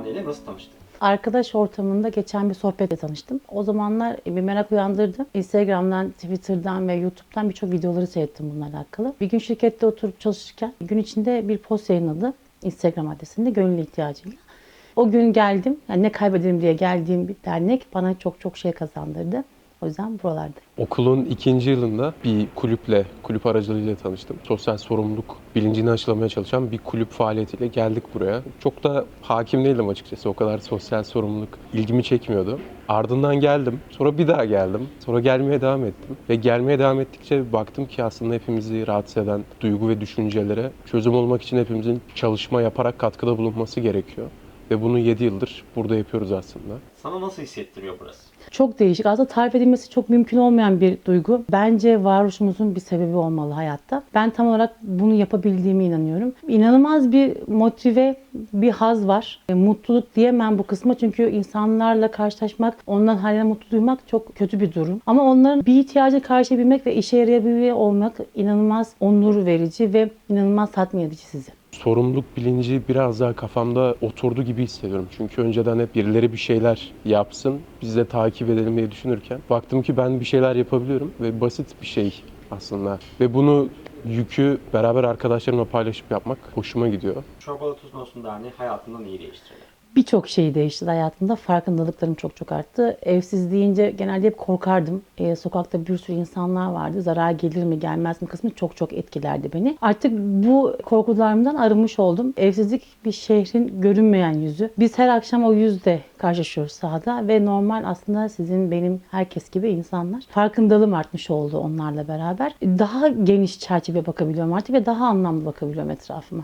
Hande ile nasıl tanıştın? Arkadaş ortamında geçen bir sohbetle tanıştım. O zamanlar bir merak uyandırdı. Instagram'dan, Twitter'dan ve YouTube'dan birçok videoları seyrettim bununla alakalı. Bir gün şirkette oturup çalışırken gün içinde bir post yayınladı Instagram adresinde gönül ihtiyacıyla. O gün geldim, yani ne kaybederim diye geldiğim bir dernek bana çok çok şey kazandırdı. O yüzden buralarda. Okulun ikinci yılında bir kulüple, kulüp aracılığıyla tanıştım. Sosyal sorumluluk bilincini aşılamaya çalışan bir kulüp faaliyetiyle geldik buraya. Çok da hakim değildim açıkçası. O kadar sosyal sorumluluk ilgimi çekmiyordu. Ardından geldim. Sonra bir daha geldim. Sonra gelmeye devam ettim. Ve gelmeye devam ettikçe baktım ki aslında hepimizi rahatsız eden duygu ve düşüncelere çözüm olmak için hepimizin çalışma yaparak katkıda bulunması gerekiyor. Ve bunu 7 yıldır burada yapıyoruz aslında. Sana nasıl hissettiriyor burası? Çok değişik. Aslında tarif edilmesi çok mümkün olmayan bir duygu. Bence varoluşumuzun bir sebebi olmalı hayatta. Ben tam olarak bunu yapabildiğime inanıyorum. İnanılmaz bir motive, bir haz var. E, mutluluk diyemem bu kısma çünkü insanlarla karşılaşmak, ondan halen mutlu duymak çok kötü bir durum. Ama onların bir ihtiyacı karşılayabilmek ve işe yarayabiliyor olmak inanılmaz onur verici ve inanılmaz tatmin edici sizi. Sorumluluk bilinci biraz daha kafamda oturdu gibi hissediyorum. Çünkü önceden hep birileri bir şeyler yapsın, biz de takip edelim diye düşünürken baktım ki ben bir şeyler yapabiliyorum ve basit bir şey aslında. Ve bunu yükü beraber arkadaşlarımla paylaşıp yapmak hoşuma gidiyor. Çorbalı Tuzun Olsun Derneği hayatında neyi değiştirdi? Birçok şeyi değişti hayatımda. Farkındalıklarım çok çok arttı. Evsiz deyince genelde hep korkardım. Ee, sokakta bir sürü insanlar vardı. Zarar gelir mi gelmez mi kısmı çok çok etkilerdi beni. Artık bu korkularımdan arınmış oldum. Evsizlik bir şehrin görünmeyen yüzü. Biz her akşam o yüzle karşılaşıyoruz sahada ve normal aslında sizin benim herkes gibi insanlar. Farkındalığım artmış oldu onlarla beraber. Daha geniş çerçeve bakabiliyorum artık ve daha anlamlı bakabiliyorum etrafıma.